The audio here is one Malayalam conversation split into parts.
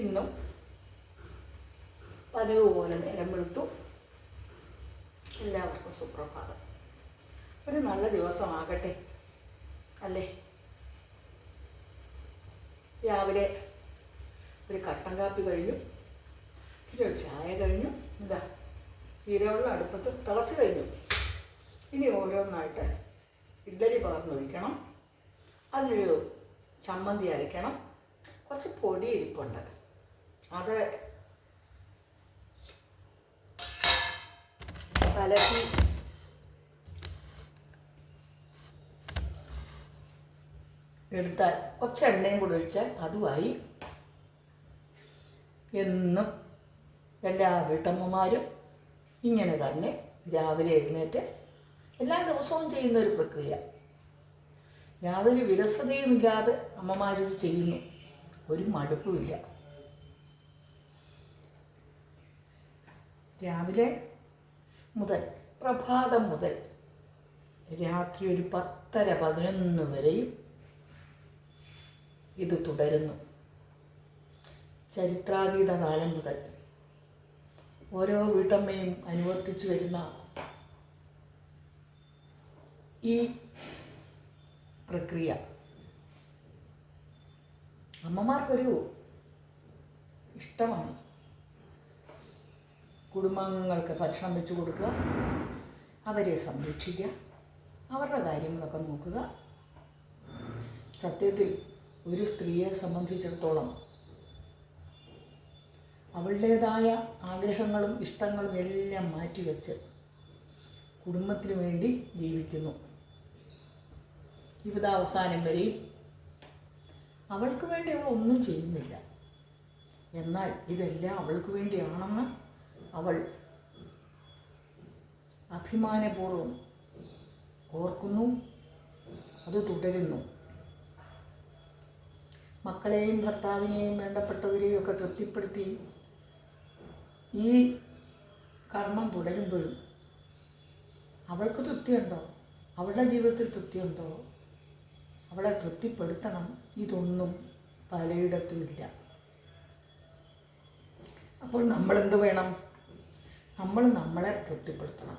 ഇന്നും പതിവ് പോലെ നേരം വെളുത്തു. എല്ലാവർക്കും സുപ്രഭാതം. ഒരു നല്ല ദിവസമാകട്ടെ അല്ലേ? രാവിലെ ഒരു കട്ടൻ കാപ്പി കഴിഞ്ഞു പിന്നെ ഒരു ചായ കഴിഞ്ഞു എന്താ? ജീരവെള്ളം അടുപ്പത്ത് തിളച്ച് കഴിഞ്ഞു. ഇനി ഓരോന്നായിട്ട് ഇഡ്ഡലി പകർന്നൊഴിക്കണം. അതിനൊരു ചമ്മന്തി അരയ്ക്കണം. കുറച്ച് പൊടി ഇരിപ്പുണ്ട് അത് കലക്കി. എടുത്താൽ കുറച്ച് എണ്ണയും കൂടെ ഒഴിച്ചാൽ അതുമായി എന്നും എല്ലാ വീട്ടമ്മമാരും ഇങ്ങനെ തന്നെ രാവിലെ എഴുന്നേറ്റ് എല്ലാ ദിവസവും ചെയ്യുന്ന ഒരു പ്രക്രിയ. യാതൊരു വിരസതയുമില്ലാതെ അമ്മമാരിത് ചെയ്യുന്നു. ഒരു മടുപ്പുമില്ല. രാവിലെ മുതൽ പ്രഭാതം മുതൽ രാത്രി ഒരു പത്തര പതിനൊന്ന് വരെയും ഇത് തുടരുന്നു. ചരിത്രാതീത കാലം മുതൽ ഓരോ വീട്ടമ്മയും അനുവർത്തിച്ചു വരുന്ന ഈ പ്രക്രിയ. അമ്മമാർക്കൊരു ഇഷ്ടമാണ്. കുടുംബാംഗങ്ങൾക്ക് ഭക്ഷണം വെച്ചു കൊടുക്കുക അവരെ സംരക്ഷിക്കുക അവരുടെ കാര്യങ്ങളൊക്കെ നോക്കുക. സത്യത്തിൽ ഒരു സ്ത്രീയെ സംബന്ധിച്ചിടത്തോളം അവളുടേതായ ആഗ്രഹങ്ങളും ഇഷ്ടങ്ങളും എല്ലാം മാറ്റിവെച്ച് കുടുംബത്തിന് വേണ്ടി ജീവിക്കുന്നു. ജീവിതാവസാനം വരെയും അവൾക്ക് വേണ്ടി അവൾ ഒന്നും ചെയ്യുന്നില്ല. എന്നാൽ ഇതെല്ലാം അവൾക്ക് വേണ്ടിയാണെന്ന് അവൾ അഭിമാനപൂർവം ഓർക്കുന്നു അത് തുടരുന്നു. മക്കളെയും ഭർത്താവിനെയും വേണ്ടപ്പെട്ടവരെയും ഒക്കെ തൃപ്തിപ്പെടുത്തി ഈ കർമ്മം തുടരുമ്പോഴും അവൾക്ക് തൃപ്തിയുണ്ടോ? അവളുടെ ജീവിതത്തിൽ തൃപ്തിയുണ്ടോ? അവളെ തൃപ്തിപ്പെടുത്തണം ഇതൊന്നും പലയിടത്തുമില്ല അപ്പോൾ നമ്മളെന്ത് വേണം? നമ്മൾ നമ്മളെ തൃപ്തിപ്പെടുത്തണം.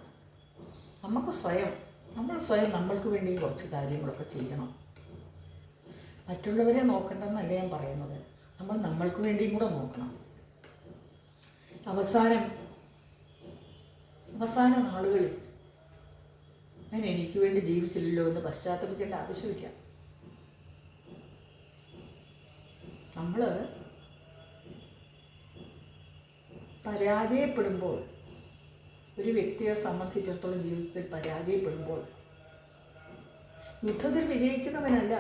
നമുക്ക് സ്വയം നമ്മൾ സ്വയം നമ്മൾക്ക് വേണ്ടി കുറച്ച് കാര്യങ്ങളൊക്കെ ചെയ്യണം. മറ്റുള്ളവരെ നോക്കണ്ടെന്നല്ല ഞാൻ പറയുന്നത്. നമ്മൾ നമ്മൾക്ക് വേണ്ടിയും കൂടെ നോക്കണം. അവസാനം അവസാന നാളുകളിൽ ഞാൻ എനിക്ക് വേണ്ടി ജീവിച്ചില്ലല്ലോ എന്ന് പശ്ചാത്തപിക്കേണ്ട ആവശ്യമില്ല നമ്മൾ പരാജയപ്പെടുമ്പോൾ ഒരു വ്യക്തിയെ സംബന്ധിച്ചിടത്തോളം ജീവിതത്തിൽ പരാജയപ്പെടുമ്പോൾ യുദ്ധത്തിൽ വിജയിക്കുന്നവനല്ല.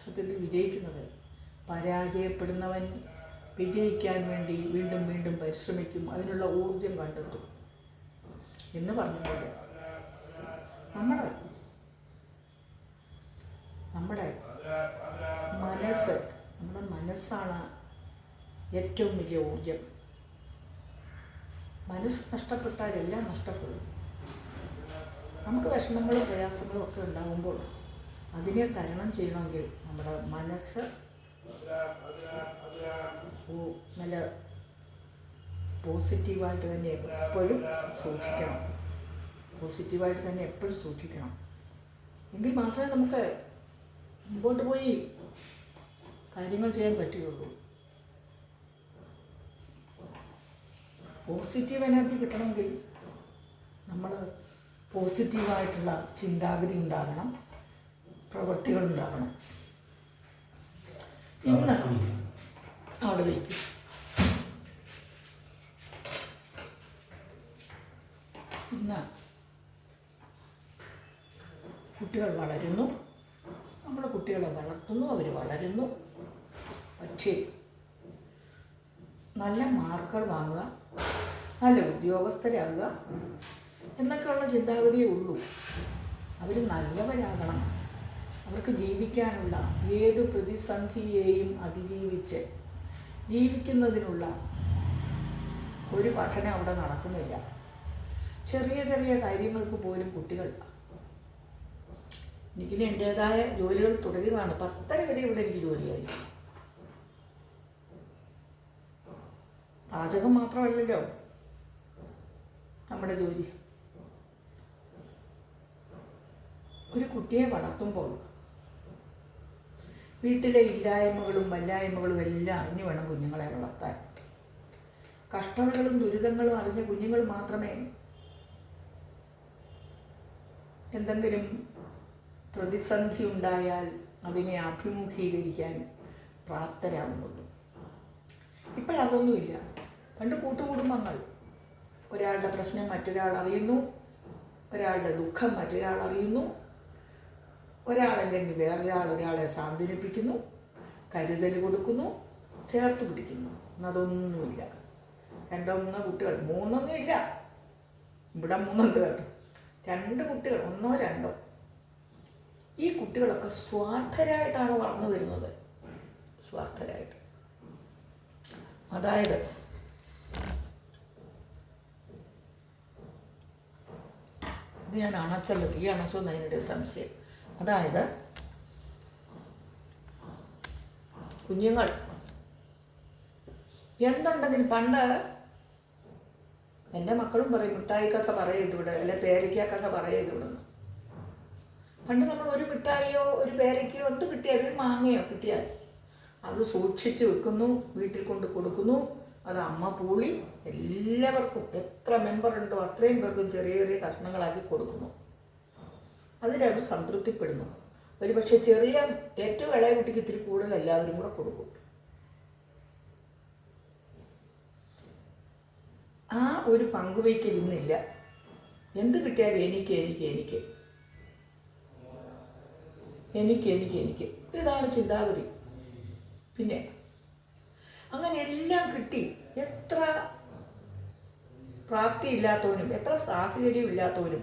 സത്യത്തിൽ വിജയിക്കുന്നത് പരാജയപ്പെടുന്നവൻ വിജയിക്കാൻ വേണ്ടി വീണ്ടും വീണ്ടും പരിശ്രമിക്കും. അതിനുള്ള ഊർജം കണ്ടെത്തും. എന്ന് പറഞ്ഞുകൊണ്ട് നമ്മുടെ നമ്മുടെ മനസ്സ് നമ്മുടെ മനസ്സാണ് ഏറ്റവും വലിയ ഊർജം മനസ്സ് നഷ്ടപ്പെട്ടാൽ എല്ലാം നഷ്ടപ്പെടും. നമുക്ക് വിഷമങ്ങളും പ്രയാസങ്ങളും ഒക്കെ ഉണ്ടാകുമ്പോൾ അതിനെ തരണം ചെയ്യണമെങ്കിൽ നമ്മുടെ മനസ്സ് നല്ല പോസിറ്റീവായിട്ട് തന്നെ എപ്പോഴും സൂക്ഷിക്കണം. പോസിറ്റീവായിട്ട് തന്നെ എപ്പോഴും സൂക്ഷിക്കണം. എങ്കിൽ മാത്രമേ നമുക്ക് മുമ്പോട്ട് പോയി കാര്യങ്ങൾ ചെയ്യാൻ പറ്റുകയുള്ളൂ. പോസിറ്റീവ് എനർജി കിട്ടണമെങ്കിൽ നമ്മൾ പോസിറ്റീവായിട്ടുള്ള ചിന്താഗതി ഉണ്ടാകണം പ്രവൃത്തികൾ ഉണ്ടാകണം. ഇന്ന് അവിടെ വയ്ക്കും ഇന്ന് കുട്ടികൾ വളരുന്നു. നമ്മൾ കുട്ടികളെ വളർത്തുന്നു അവർ വളരുന്നു. പക്ഷേ നല്ല മാർക്കുകൾ വാങ്ങുക നല്ല ഉദ്യോഗസ്ഥരാകുക. എന്നൊക്കെയുള്ള ചിന്താഗതിയേ ഉള്ളൂ. അവർ നല്ലവരാകണം. അവർക്ക് ജീവിക്കാനുള്ള ഏത് പ്രതിസന്ധിയെയും അതിജീവിച്ച് ജീവിക്കുന്നതിനുള്ള ഒരു പഠനം അവിടെ നടക്കുന്നില്ല. ചെറിയ ചെറിയ കാര്യങ്ങൾക്ക് പോലും കുട്ടികൾ എനിക്കിനി എന്റേതായ ജോലികൾ തുടരുകയാണ്. പത്തര വരെ ഇവിടെ എനിക്ക് ജോലിയായി പാചകം മാത്രമല്ലല്ലോ. നമ്മുടെ ജോലി. ഒരു കുട്ടിയെ വളർത്തുമ്പോൾ വീട്ടിലെ ഇല്ലായ്മകളും വല്ലായ്മകളും എല്ലാം അറിഞ്ഞു വേണം കുഞ്ഞുങ്ങളെ വളർത്താൻ. കഷ്ടതകളും ദുരിതങ്ങളും അറിഞ്ഞ കുഞ്ഞുങ്ങൾ മാത്രമേ എന്തെങ്കിലും പ്രതിസന്ധി ഉണ്ടായാൽ അതിനെ അഭിമുഖീകരിക്കാൻ പ്രാപ്തരാകുന്നുള്ളൂ. ഇപ്പോഴതൊന്നുമില്ല. പണ്ട് കൂട്ടുകുടുംബങ്ങൾ ഒരാളുടെ പ്രശ്നം മറ്റൊരാൾ അറിയുന്നു. ഒരാളുടെ ദുഃഖം മറ്റൊരാൾ അറിയുന്നു. ഒരാളല്ലെങ്കിൽ വേറൊരാൾ ഒരാളെ സാന്ത്വനിപ്പിക്കുന്നു കരുതൽ കൊടുക്കുന്നു ചേർത്ത് പിടിക്കുന്നു. എന്നതൊന്നുമില്ല രണ്ടോ മൂന്നോ കുട്ടികൾ മൂന്നൊന്നും ഇല്ല. ഇവിടെ മൂന്നുണ്ട് കേട്ടോ. രണ്ട് കുട്ടികൾ ഒന്നോ രണ്ടോ. ഈ കുട്ടികളൊക്കെ സ്വാർത്ഥരായിട്ടാണ് വളർന്നു വരുന്നത്. സ്വാർത്ഥരായിട്ട്. അതായത് ഞാൻ അണച്ചല്ല. തീ അണച്ചോ എന്നതിന്റെ സംശയം. അതായത് കുഞ്ഞുങ്ങൾ എന്തുണ്ടെങ്കിലും പണ്ട് എന്റെ മക്കളും പറയും മിഠായിക്കൊക്കെ പറയരുത് ഇവിടെ അല്ലെ പേരയ്ക്കൊക്കെ പറയരുത് ഇവിടെ. പണ്ട് നമ്മൾ ഒരു മിഠായിയോ ഒരു പേരയ്ക്കയോ എന്ത് കിട്ടിയാൽ ഒരു മാങ്ങയോ കിട്ടിയാൽ അത് സൂക്ഷിച്ച് വെക്കുന്നു വീട്ടിൽ കൊണ്ട് കൊടുക്കുന്നു അത് അമ്മ പൂളി എല്ലാവർക്കും എത്ര മെമ്പർ ഉണ്ടോ അത്രയും പേർക്കും ചെറിയ ചെറിയ കഷ്ണങ്ങളാക്കി കൊടുക്കുന്നു. അതിലവർ സംതൃപ്തിപ്പെടുന്നു. ഒരു പക്ഷേ ചെറിയ ഏറ്റവും ഇളയ കുട്ടിക്ക് ഇത്തിരി കൂടുതൽ എല്ലാവരും കൂടെ കൊടുക്കും. ആ ഒരു പങ്കുവയ്ക്കൽ ഇന്നില്ല. എന്ത് കിട്ടിയാലും എനിക്ക് എനിക്ക് എനിക്ക്. എനിക്ക് എനിക്ക് എനിക്ക്. ഇതാണ് ചിന്താഗതി. പിന്നെ അങ്ങനെ എല്ലാം കിട്ടി. എത്ര പ്രാപ്തി ഇല്ലാത്തവനും എത്ര സാഹചര്യം ഇല്ലാത്തവനും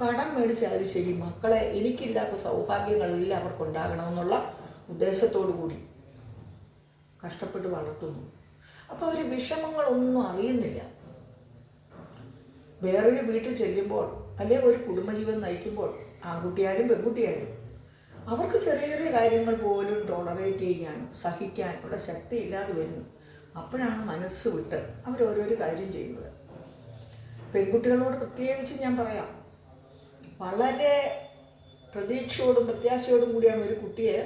കടം മേടിച്ചാലും ശരി മക്കളെ എനിക്കില്ലാത്ത സൗഭാഗ്യങ്ങളെല്ലാം അവർക്കുണ്ടാകണമെന്നുള്ള ഉദ്ദേശത്തോടു കൂടി കഷ്ടപ്പെട്ട് വളർത്തുന്നു. അപ്പോൾ അവർ വിഷമങ്ങളൊന്നും അറിയുന്നില്ല. വേറൊരു വീട്ടിൽ ചെല്ലുമ്പോൾ അല്ലെങ്കിൽ ഒരു കുടുംബജീവൻ നയിക്കുമ്പോൾ ആൺകുട്ടിയായാലും പെൺകുട്ടിയായാലും അവർക്ക് ചെറിയ ചെറിയ കാര്യങ്ങൾ പോലും ടോളറേറ്റ് ചെയ്യാൻ സഹിക്കാൻ ഉള്ള ശക്തി ഇല്ലാതെ വരുന്നു. അപ്പോഴാണ് മനസ്സ് വിട്ട് അവർ ഓരോരോ കാര്യം ചെയ്യുന്നത്. പെൺകുട്ടികളോട് പ്രത്യേകിച്ച് ഞാൻ പറയാം. വളരെ പ്രതീക്ഷയോടും പ്രത്യാശയോടും കൂടിയാണ് ഒരു കുട്ടിയെ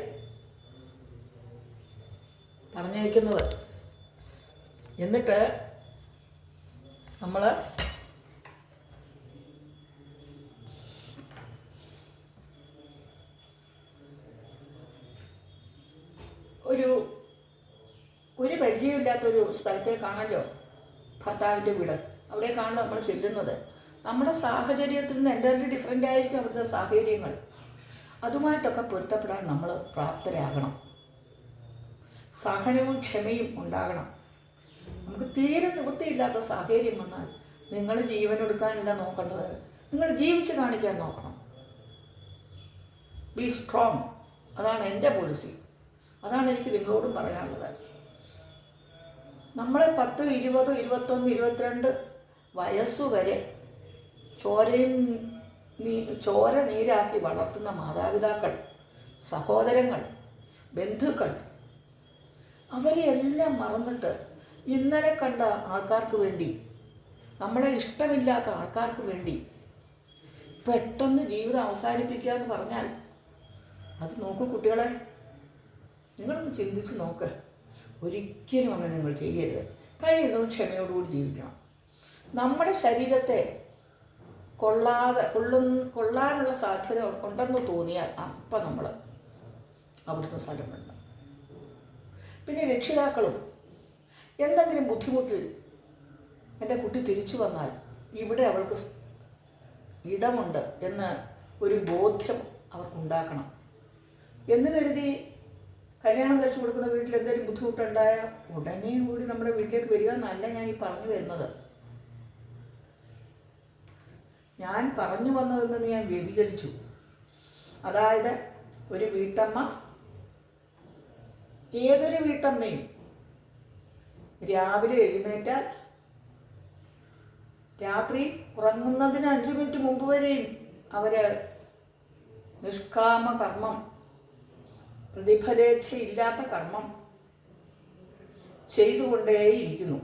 പറഞ്ഞയക്കുന്നത്. എന്നിട്ട് നമ്മൾ ഒരു ഒരു പരിചയമില്ലാത്തൊരു സ്ഥലത്തേക്കാണല്ലോ ഭർത്താവിന്റെ വീട്. അവിടേക്കാണ് നമ്മൾ ചെല്ലുന്നത്. നമ്മുടെ സാഹചര്യത്തിൽ നിന്ന് എന്റെ ഡിഫറെന്റ് ആയിരിക്കും അവിടുത്തെ സാഹചര്യങ്ങൾ. അതുമായിട്ടൊക്കെ പൊരുത്തപ്പെടാൻ നമ്മൾ പ്രാപ്തരാകണം. സഹനവും ക്ഷമയും ഉണ്ടാകണം. നമുക്ക് തീരെ നിവൃത്തിയില്ലാത്ത സാഹചര്യം വന്നാൽ നിങ്ങൾ ജീവനെടുക്കാനല്ല നോക്കേണ്ടത്. നിങ്ങൾ ജീവിച്ച് കാണിക്കാൻ നോക്കണം. ബി സ്ട്രോങ് അതാണ് എന്റെ പോളിസി അതാണ് എനിക്ക് നിങ്ങളോടും പറയാനുള്ളത്. നമ്മളെ പത്ത് ഇരുപത് ഇരുപത്തൊന്ന് ഇരുപത്തിരണ്ട് വയസ്സുവരെ ചോരയും നീ ചോര നീരാക്കി വളർത്തുന്ന മാതാപിതാക്കൾ സഹോദരങ്ങൾ ബന്ധുക്കൾ അവരെ എല്ലാം മറന്നിട്ട് ഇന്നലെ കണ്ട ആൾക്കാർക്ക് വേണ്ടി നമ്മളെ ഇഷ്ടമില്ലാത്ത ആൾക്കാർക്ക് വേണ്ടി പെട്ടെന്ന് ജീവിതം അവസാനിപ്പിക്കുക എന്ന് പറഞ്ഞാൽ അത് നോക്കൂ കുട്ടികളെ. നിങ്ങളൊന്ന് ചിന്തിച്ച് നോക്ക്. ഒരിക്കലും അങ്ങനെ നിങ്ങൾ ചെയ്യരുത്. കഴിയുന്നതും ക്ഷമയോടുകൂടി ജീവിക്കണം. നമ്മുടെ ശരീരത്തെ കൊള്ളാതെ കൊള്ളുന്ന കൊള്ളാനുള്ള സാധ്യത ഉണ്ടെന്ന് തോന്നിയാൽ അപ്പം നമ്മൾ അവിടുന്ന് സ്ഥലം വേണം പിന്നെ രക്ഷിതാക്കളും എന്തെങ്കിലും ബുദ്ധിമുട്ടിൽ എന്റെ കുട്ടി തിരിച്ചു വന്നാൽ ഇവിടെ അവൾക്ക് ഇടമുണ്ട് എന്ന് ഒരു ബോധ്യം അവർക്കുണ്ടാക്കണം എന്ന് കരുതി കല്യാണം കഴിച്ചു കൊടുക്കുന്ന വീട്ടിൽ എന്തെങ്കിലും ബുദ്ധിമുട്ടുണ്ടായാൽ ഉടനെ കൂടി നമ്മുടെ വീട്ടിലേക്ക് വരിക എന്നല്ല ഞാൻ ഈ പറഞ്ഞു വരുന്നത്. ഞാൻ പറഞ്ഞു വന്നതെന്ന് ഞാൻ വ്യതിചരിച്ചു അതായത് ഒരു വീട്ടമ്മ ഏതൊരു വീട്ടമ്മയും രാവിലെ എഴുന്നേറ്റാൽ രാത്രി ഉറങ്ങുന്നതിന് അഞ്ച് മിനിറ്റ് മുമ്പ് വരെയും അവർ നിഷ്കാമ കർമ്മം പ്രതിഫലേച്ഛയില്ലാത്ത കർമ്മം ചെയ്തുകൊണ്ടേയിരിക്കുന്നു.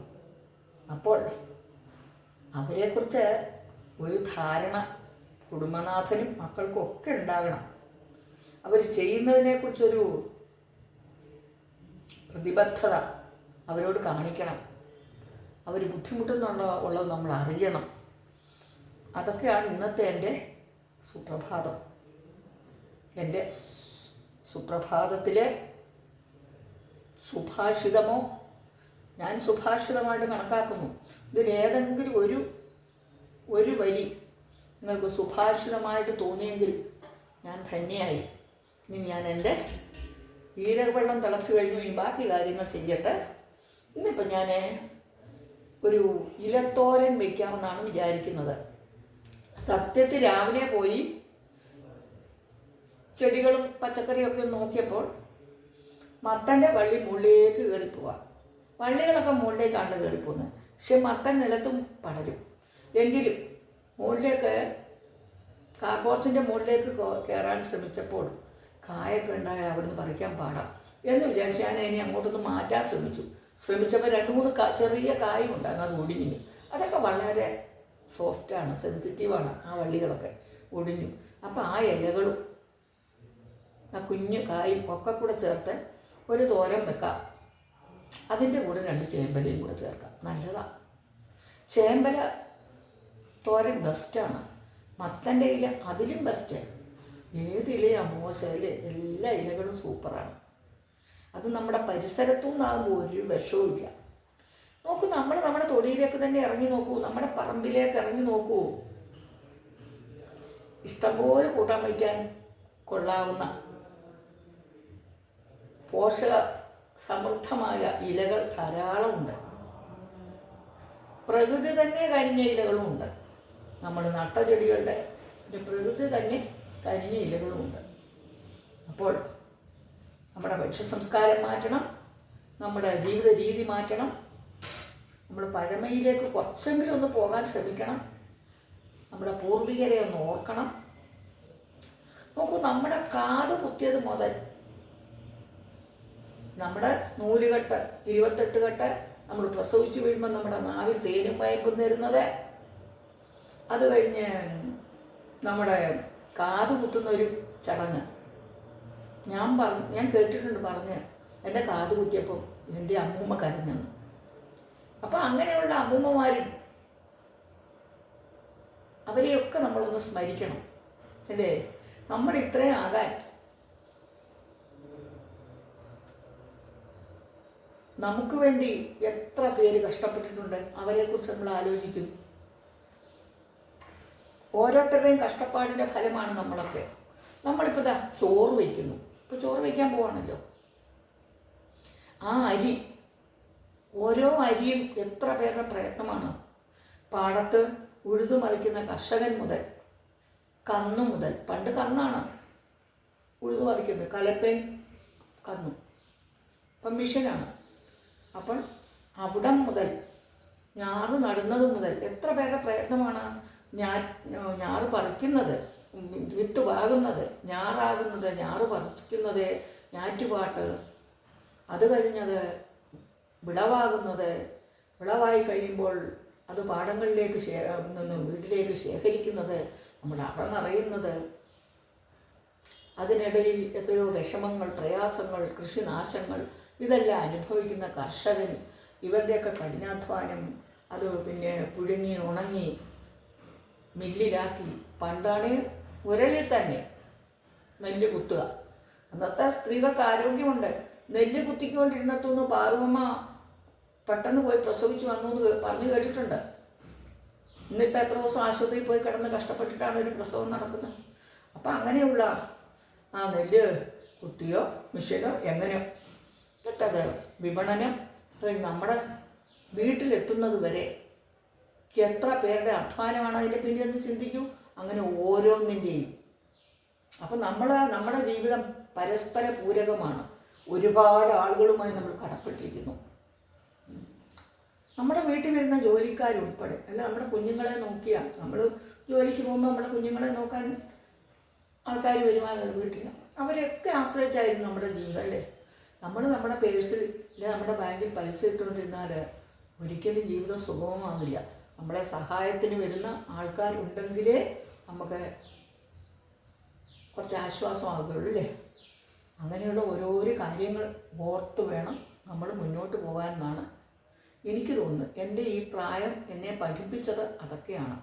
അപ്പോൾ അവരെക്കുറിച്ച് ഒരു ധാരണ കുടുംബനാഥനും മക്കൾക്കും ഒക്കെ ഉണ്ടാകണം. അവർ ചെയ്യുന്നതിനെക്കുറിച്ചൊരു പ്രതിബദ്ധത അവരോട് കാണിക്കണം. അവർ ബുദ്ധിമുട്ടുന്നുണ്ടോ ഉള്ളത് നമ്മൾ അറിയണം. അതൊക്കെയാണ് ഇന്നത്തെ എന്റെ സുപ്രഭാതം. എന്റെ സുപ്രഭാതത്തിലെ സുഭാഷിതമോ? ഞാൻ സുഭാഷിതമായിട്ട് കണക്കാക്കുന്നു. ഇതിലേതെങ്കിലും ഒരു ഒരു വരി നിങ്ങൾക്ക് സുഭാഷിതമായിട്ട് തോന്നിയെങ്കിൽ ഞാൻ ധന്യയായി. ഇനി ഞാൻ എന്റെ ജീരകവെള്ളം തിളച്ചു കഴിഞ്ഞു. ഈ ബാക്കി കാര്യങ്ങൾ ചെയ്യട്ടെ. ഇന്നിപ്പം ഞാൻ ഒരു ഇലത്തോരൻ വയ്ക്കാമെന്നാണ് വിചാരിക്കുന്നത്. സത്യത്തിൽ രാവിലെ പോയി ചെടികളും പച്ചക്കറിയൊക്കെ ഒന്ന് നോക്കിയപ്പോൾ മത്തന്റെ വള്ളി മുകളിലേക്ക് പോവാ. വള്ളികളൊക്കെ മുകളിലേക്കാണ് കയറിപ്പോകുന്നത് പക്ഷെ മത്തൻ നിലത്തും പടരും. എങ്കിലും മുകളിലേക്ക് കാർപോർച്ചിന്റെ മുകളിലേക്ക് കയറാൻ ശ്രമിച്ചപ്പോൾ കായൊക്കെ ഉണ്ടായ അവിടുന്ന് പറിക്കാൻ പാടാം എന്ന് വിചാരിച്ച് ഞാൻ അതിനെ അങ്ങോട്ടൊന്ന് മാറ്റാൻ ശ്രമിച്ചു. ശ്രമിച്ചപ്പോൾ രണ്ട് മൂന്ന് കാ ചെറിയ കായും ഉണ്ടായിരുന്നു അത് ഒടിഞ്ഞു. അതൊക്കെ വളരെ സോഫ്റ്റാണ് സെൻസിറ്റീവാണ് ആ വള്ളികളൊക്കെ. ഒടിഞ്ഞു. അപ്പോൾ ആ ഇലകളും ആ കുഞ്ഞു കായും ഒക്കെ കൂടെ ചേർത്ത് ഒരു തോരൻ വെക്കാം. അതിന്റെ കൂടെ രണ്ട് ചേമ്പലയും കൂടെ ചേർക്കാം. നല്ലതാണ് ചേമ്പല തോരൻ ബെസ്റ്റാണ് മത്തന്റെ ഇല അതിലും ബെസ്റ്റ് ഏത് ഇലയാണ് മോശം? എല്ലാ ഇലകളും സൂപ്പറാണ് അത് നമ്മുടെ പരിസരത്തു നിന്നാകുമ്പോൾ ഒരു വിഷവും ഇല്ല. നോക്കൂ നമ്മൾ നമ്മുടെ തൊടിയിലേക്ക് തന്നെ ഇറങ്ങി നോക്കൂ. നമ്മുടെ പറമ്പിലേക്ക് ഇറങ്ങി നോക്കൂ. ഇഷ്ടംപോലെ കൂട്ടാൻ വയ്ക്കാൻ കൊള്ളാവുന്ന പോഷക സമൃദ്ധമായ ഇലകൾ ധാരാളമുണ്ട്. പ്രകൃതി തന്നെ കരിഞ്ഞ ഇലകളുമുണ്ട്. നമ്മൾ നട്ട ചെടികളുടെ പ്രകൃതി തന്നെ കരിഞ്ഞ ഇലകളുമുണ്ട്. അപ്പോൾ നമ്മുടെ ഭക്ഷ്യ സംസ്കാരം മാറ്റണം നമ്മുടെ ജീവിത രീതി മാറ്റണം നമ്മൾ പഴമയിലേക്ക് കുറച്ചെങ്കിലും ഒന്ന് പോകാൻ ശ്രമിക്കണം നമ്മുടെ പൂർവികരെ ഒന്ന് ഓർക്കണം. നോക്കൂ നമ്മുടെ കാത് കുത്തിയത് മുതൽ നമ്മുടെ നൂലുകെട്ട് ഇരുപത്തെട്ട് കെട്ട് നമ്മൾ പ്രസവിച്ചു വീഴുമ്പോൾ നമ്മുടെ നാവിൽ തേനും വയമ്പും തരുന്നത്. അത് കഴിഞ്ഞ് നമ്മുടെ കാത് കുത്തുന്ന ഒരു ചടങ്ങ്. ഞാൻ പറഞ്ഞു ഞാൻ കേട്ടിട്ടുണ്ട് പറഞ്ഞ് എന്റെ കാത് കുത്തിയപ്പോൾ എന്റെ അമ്മൂമ്മ കരഞ്ഞെന്ന് അപ്പോൾ അങ്ങനെയുള്ള അമ്മൂമ്മമാരും അവരെയൊക്കെ നമ്മളൊന്ന് സ്മരിക്കണം. അല്ലേ? നമ്മൾ ഇത്രയും ആകാൻ നമുക്ക് വേണ്ടി എത്ര പേര് കഷ്ടപ്പെട്ടിട്ടുണ്ട് അവരെക്കുറിച്ച് നമ്മൾ ആലോചിക്കും ഓരോരുത്തരുടെയും കഷ്ടപ്പാടിന്റെ ഫലമാണ് നമ്മളൊക്കെ. നമ്മളിപ്പോൾ ഇതാ ചോറ് വയ്ക്കുന്നു ഇപ്പോൾ ചോറ് വയ്ക്കാൻ പോവാണല്ലോ. ആ അരി ഓരോ അരിയും എത്ര പേരുടെ പ്രയത്നമാണ്. പാടത്ത് ഉഴുതു മറിക്കുന്ന കർഷകൻ മുതൽ കന്നു മുതൽ പണ്ട് കന്നാണ് ഉഴുതു മറിക്കുന്നത്. കലപ്പയും കന്നു. ഇപ്പം മിഷനാണ് അപ്പോൾ അവിടം മുതൽ ഞാറ് നടുന്നത് മുതൽ എത്ര പേരുടെ പ്രയത്നമാണ് ഞാ ഞാറ് പറിക്കുന്നത് വിത്ത് വാകുന്നത് ഞാറാകുന്നത് ഞാറ് പറിക്കുന്നത് ഞാറ്റുപാട്ട് അത് കഴിഞ്ഞത് വിളവാകുന്നത്. വിളവായി കഴിയുമ്പോൾ അത് പാടങ്ങളിലേക്ക് നിന്ന് വീട്ടിലേക്ക് ശേഖരിക്കുന്നത് നമ്മുടെ അറന്നറിയുന്നത്. അതിനിടയിൽ എത്രയോ വിഷമങ്ങൾ പ്രയാസങ്ങൾ കൃഷിനാശങ്ങൾ ഇതെല്ലാം അനുഭവിക്കുന്ന കർഷകൻ ഇവരുടെയൊക്കെ കഠിനാധ്വാനം അത് പിന്നെ പുഴുങ്ങി ഉണങ്ങി മില്ലിലാക്കി പണ്ടാണ് ഉരലിൽ തന്നെ നെല്ല് കുത്തുക. അന്നത്തെ സ്ത്രീകൾക്ക് ആരോഗ്യമുണ്ട്. നെല്ല് കുത്തിക്കൊണ്ടിരുന്നിട്ടൊന്ന് പാർവമ്മ പെട്ടെന്ന് പോയി പ്രസവിച്ചു വന്നു എന്ന് പറഞ്ഞു കേട്ടിട്ടുണ്ട്. ഇന്നിപ്പോൾ എത്ര ദിവസം ആശുപത്രിയിൽ പോയി കിടന്ന് കഷ്ടപ്പെട്ടിട്ടാണ് ഒരു പ്രസവം നടക്കുന്നത്? അപ്പം അങ്ങനെയുള്ള ആ നെല്ല് കുത്തിയോ മിഷനോ എങ്ങനെയോ എന്നിട്ടത് വിപണനം. നമ്മുടെ വീട്ടിലെത്തുന്നത് വരെ എത്ര പേരുടെ അധ്വാനമാണ് അതിന്റെ പിന്നിലെന്ന് ചിന്തിക്കൂ. അങ്ങനെ ഓരോന്നിന്റെയും അപ്പം നമ്മൾ നമ്മുടെ ജീവിതം പരസ്പര പൂരകമാണ്. ഒരുപാട് ആളുകളുമായി നമ്മൾ കടപ്പെട്ടിരിക്കുന്നു. നമ്മുടെ വീട്ടിൽ വരുന്ന ജോലിക്കാരുൾപ്പെടെ അല്ല നമ്മുടെ കുഞ്ഞുങ്ങളെ നോക്കിയാൽ നമ്മൾ ജോലിക്ക് പോകുമ്പോൾ നമ്മുടെ കുഞ്ഞുങ്ങളെ നോക്കാൻ ആൾക്കാർ വരുമാനം വീട്ടിൽ അവരെയൊക്കെ ആശ്രയിച്ചായിരുന്നു നമ്മുടെ ജീവിതം അല്ലേ? നമ്മൾ നമ്മുടെ പേഴ്സിൽ നമ്മുടെ ബാങ്കിൽ പൈസ ഇട്ടുകൊണ്ടിരുന്നാൽ ഒരിക്കലും ജീവിതം സുഗമമാകില്ല നമ്മളെ സഹായത്തിന് വരുന്ന ആൾക്കാരുണ്ടെങ്കിലേ നമുക്ക് കുറച്ച് ആശ്വാസമാകുകയുള്ളൂ അല്ലേ അങ്ങനെയുള്ള ഓരോരോ കാര്യങ്ങൾ ഓർത്ത് വേണം നമ്മൾ മുന്നോട്ട് പോകാമെന്നാണ് എനിക്ക് തോന്നുന്നത്. എന്റെ ഈ പ്രായം എന്നെ പഠിപ്പിച്ചത് അതൊക്കെയാണ്.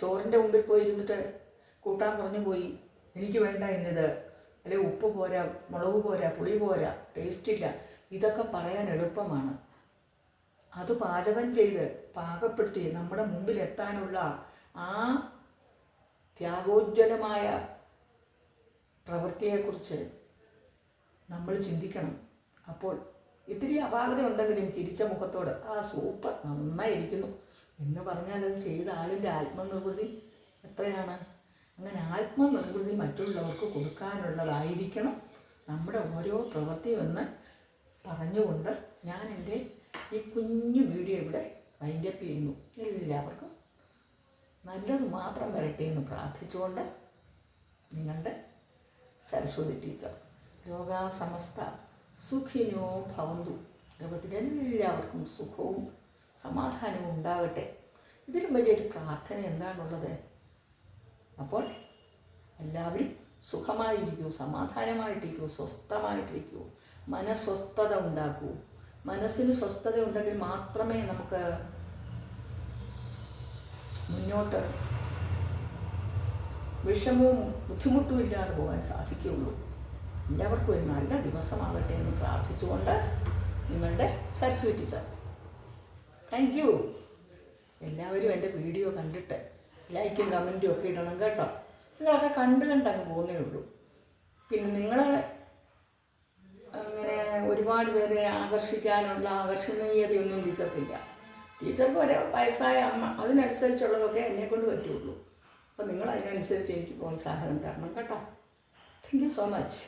ചോറിന്റെ മുമ്പിൽ പോയി ഇരുന്നിട്ട് കൂട്ടാൻ കുറഞ്ഞു പോയി എനിക്ക് വേണ്ട ഇന്നിത്. അല്ലെങ്കിൽ ഉപ്പ് പോരാ മുളക് പോരാ പുളി പോരാ ടേസ്റ്റ് ഇല്ല. ഇതൊക്കെ പറയാൻ എളുപ്പമാണ്. അത് പാചകം ചെയ്ത് പാകപ്പെടുത്തി നമ്മുടെ മുമ്പിൽ എത്താനുള്ള ആ ത്യാഗോജ്വലമായ പ്രവൃത്തിയെക്കുറിച്ച് നമ്മൾ ചിന്തിക്കണം. അപ്പോൾ ഇത്തിരി അപാകത ഉണ്ടെങ്കിലും ചിരിച്ച മുഖത്തോട് ആ സൂപ്പർ നന്നായിരിക്കുന്നു. എന്ന് പറഞ്ഞാൽ അത് ചെയ്ത ആളിന്റെ ആത്മനിർവൃതി എത്രയാണ്? അങ്ങനെ ആത്മനിർവൃതി മറ്റുള്ളവർക്ക് കൊടുക്കാനുള്ളതായിരിക്കണം നമ്മുടെ ഓരോ പ്രവൃത്തിയും എന്ന് പറഞ്ഞുകൊണ്ട് ഞാൻ എന്റെ ഈ കുഞ്ഞു വീഡിയോ ഇവിടെ വൈൻഡപ്പ് ചെയ്യുന്നു. എല്ലാവർക്കും നല്ലത് മാത്രം വരട്ടെ എന്ന് പ്രാർത്ഥിച്ചുകൊണ്ട് നിങ്ങളുടെ സരസ്വതി ടീച്ചർ ലോകാസമസ്ത സുഖിനോ ഭവന്തു. ലോകത്തിലെല്ലാവർക്കും സുഖവും സമാധാനവും ഉണ്ടാകട്ടെ. ഇതിലും വലിയൊരു പ്രാർത്ഥന എന്താണുള്ളത്? അപ്പോൾ എല്ലാവരും സുഖമായിരിക്കൂ സമാധാനമായിട്ടിരിക്കൂ സ്വസ്ഥമായിട്ടിരിക്കൂ. മനസ്വസ്ഥത ഉണ്ടാക്കൂ. മനസ്സിന് സ്വസ്ഥത ഉണ്ടെങ്കിൽ മാത്രമേ നമുക്ക് മുന്നോട്ട് വിഷമവും ബുദ്ധിമുട്ടും ഇല്ലാതെ പോകാൻ സാധിക്കുകയുള്ളൂ. എല്ലാവർക്കും ഒരു നല്ല ദിവസമാകട്ടെ എന്ന് പ്രാർത്ഥിച്ചുകൊണ്ട് നിങ്ങളുടെ സരസ്വതി ടീച്ചർ താങ്ക് യു എല്ലാവരും എന്റെ വീഡിയോ കണ്ടിട്ട് ലൈക്കും കമന്റും ഒക്കെ ഇടണം കേട്ടോ. നിങ്ങളൊക്കെ കണ്ട് കണ്ട് അങ്ങ് പോകുന്നേ ഉള്ളൂ. പിന്നെ നിങ്ങളെ അങ്ങനെ ഒരുപാട് പേരെ ആകർഷിക്കാനുള്ള ആകർഷണീയതയൊന്നും ടീച്ചർക്കില്ല. ടീച്ചർക്ക് ഒരു വയസ്സായ അമ്മ അതിനനുസരിച്ചുള്ളതൊക്കെ എന്നെ കൊണ്ട് പറ്റുള്ളൂ. അപ്പോൾ നിങ്ങൾ അതിനനുസരിച്ച് എനിക്ക് പ്രോത്സാഹനം തരണം കേട്ടോ. Thank you so much